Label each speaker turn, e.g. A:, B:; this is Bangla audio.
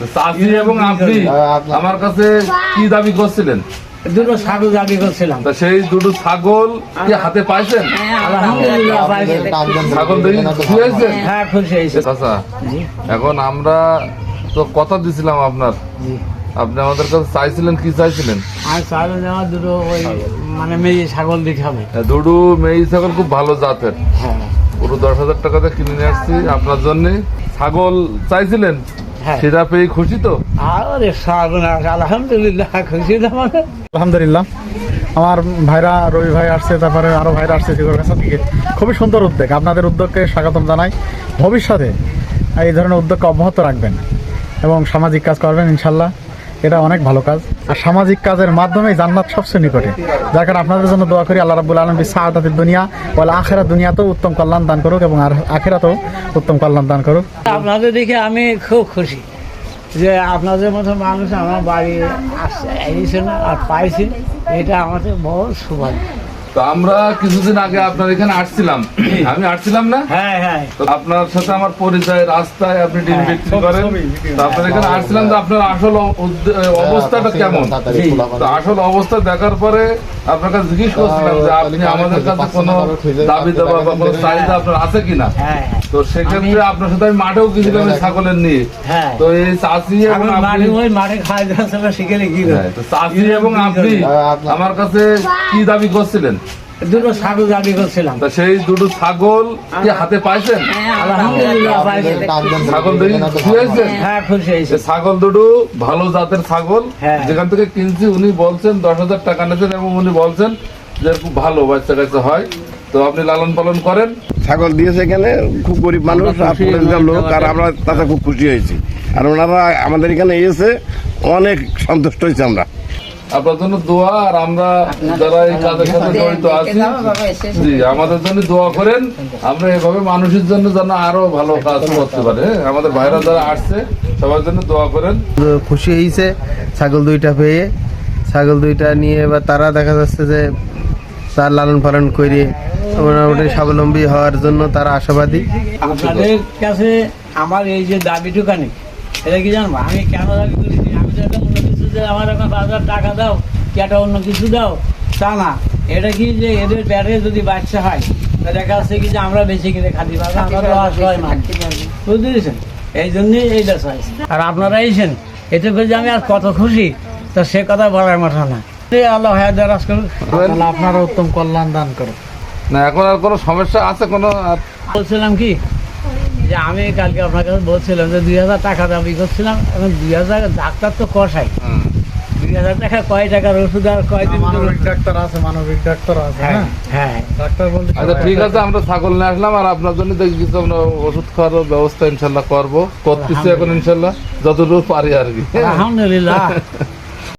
A: তো চাষি এবং আপনি আমার কাছে কি দাবি করছিলেন?
B: দুটো ছাগল দাবি করছিলাম।
A: তা সেই দুটো ছাগল কি হাতে পাইছেন? ছাগল দেখি খুশি
B: হ্যাঁ। খুশি হয়েছে।
A: চাচা এখন আমরা তো কথা দিছিলাম আপনার। আপনি আমাদের কাছে চাইছিলেন কি চাইছিলেন?
B: আর দুটো ওই মানে মেয়ে ছাগল দিতে হবে।
A: দুটো মেয়ে ছাগল খুব ভালো জাতের।
B: হ্যাঁ।
A: পুরো দশ হাজার টাকাতে কিনে নিয়ে আসছি আপনার জন্য। ছাগল চাইছিলেন?
B: হ্যাঁ
A: সেটা পেয়ে খুশি তো?
B: আরে আলহামদুলিল্লাহ খুশি তো মানে।
C: আলহামদুলিল্লাহ। আমার ভাইরা রবি ভাই আসছে তারপরে আরও ভাইরা আসছে সেগুলোর কাছে থেকে খুবই সুন্দর উদ্যোগ। আপনাদের উদ্যোগকে স্বাগতম জানাই। ভবিষ্যতে এই ধরনের উদ্যোগকে অব্যাহত রাখবেন এবং সামাজিক কাজ করবেন ইনশাল্লাহ। এটা অনেক ভালো কাজ। আর সামাজিক কাজের মাধ্যমে জান্নাত সবচেয়ে নিকটে। যার কারণে আপনাদের জন্য দোয়া করি, আল্লাহ রাবুল আলম সাহাদাতের দুনিয়া বলে আখেরা দুনিয়াতেও উত্তম কল্যাণ দান করুক এবং আর আখেরাতেও উত্তম কল্যাণ দান করুক।
B: আপনাদের দেখে আমি খুব খুশি যে আপনাদের মতো মানুষ আমার বাড়ি আসছে এসেছেন আর পাইছি। এটা আমাদের বড় সৌভাগ্য।
A: তো আমরা কিছুদিন আগে আপনার এখানে আসছিলাম। আমি আসছিলাম না?
B: হ্যাঁ হ্যাঁ।
A: তো আপনার সাথে আমার পরিচয় রাস্তায় আপনি ডিম
B: হ্যাঁ,
A: বিক্রি করেন। তো আপনার এখানে আসছিলাম তো আপনার আসল অবস্থাটা কেমন? তো আসল অবস্থা দেখার পরে আপনার কাছে জিজ্ঞেস করছিলাম যে আপনি আমাদের কাছে কোনো দাবি দাবা বা কোনো চাহিদা আপনার আছে কিনা?
B: হ্যাঁ হ্যাঁ।
A: তো সেক্ষেত্রে আপনার সাথে আমি মাঠেও গেছিলাম ছাগলের নিয়ে।
B: হ্যাঁ।
A: তো এই চাষি এবং আপনি
B: মাঠে খাওয়া রেখি
A: হ্যাঁ, তো চাষি এবং আপনি আমার কাছে কি দাবি করছিলেন?
B: দুটো ছাগল দাবি করছিলাম।
A: তা সেই দুটো ছাগল কি হাতে পাইছেন?
B: আলহামদুলিল্লাহ পাইছি।
A: ছাগল খুশি
B: হ্যাঁ খুশি হয়েছে।
A: ছাগল দুটো ভালো জাতের ছাগল।
B: হ্যাঁ।
A: যেখান থেকে কিনছি উনি বলছেন দশ হাজার টাকা নিয়েছেন এবং উনি বলছেন যে খুব ভালো বাচ্চা কাচ্চা হয়। তো আপনি লালন পালন করেন।
D: ছাগল দিয়েছে এখানে খুব গরিব মানুষ লোক আর আমরা তাতে খুব খুশি হয়েছি। আর ওনারা আমাদের এখানে এসে অনেক সন্তুষ্ট হয়েছি আমরা।
A: আপনার জন্য দোয়া আর আমরা যারা এই কাজের সাথে জড়িত আছি জি আমাদের জন্য দোয়া করেন। আমরা এভাবে মানুষের জন্য যেন আরও ভালো কাজ করতে পারে। হ্যাঁ? আমাদের ভাইরা যারা আসছে সবার জন্য দোয়া করেন।
E: খুশি হয়েছে ছাগল দুইটা পেয়ে। ছাগল দুইটা নিয়ে এবার তারা দেখা যাচ্ছে যে তার লালন পালন করে মোটামুটি স্বাবলম্বী হওয়ার জন্য তারা আশাবাদী।
B: আপনাদের কাছে আমার এই যে দাবিটুকানি এটা কি জানব? আমি কেন দাবি করেছি আমি তো কিছু যে আমার এখন পাঁচ হাজার টাকা দাও কি একটা অন্য কিছু দাও? তা না এটা কি যে এদের ব্যাটে যদি বাচ্চা হয় তা দেখা যাচ্ছে কি যে আমরা বেশি কিনে খাতে পারব আমরা মানুষ। বুঝতে পেরেছেন? এই জন্যই এইটা চাইছি আর আপনারা এসেছেন এতে করে যে আমি আর কত খুশি তা সে কথা বলার মতো না। এই আল্লাহ হায়াত দারাজ
C: আল্লাহ আপনারা উত্তম কল্যাণ দান করুক
A: না এখন আর কোনো সমস্যা আছে কোনো?
B: বলছিলাম কি যে আমি কালকে আপনার কাছে বলছিলাম যে দুই হাজার টাকা দাবি করছিলাম এখন দুই হাজার ডাক্তার তো কষাই দুই হাজার টাকা কয় টাকার ওষুধ আর
C: মানবিক ডাক্তার আছে মানবিক ডাক্তার আছে
B: হ্যাঁ
C: হ্যাঁ।
B: হ্যাঁ।
C: ডাক্তার বলতে
A: আচ্ছা ঠিক আছে আমরা ছাগল নিয়ে আসলাম আর আপনার জন্য দেখি কিছু আমরা ওষুধ খাওয়ার ব্যবস্থা ইনশাল্লাহ করব। করতেছি এখন ইনশাল্লাহ যতটুকু পারি আর কি।
B: আলহামদুলিল্লাহ।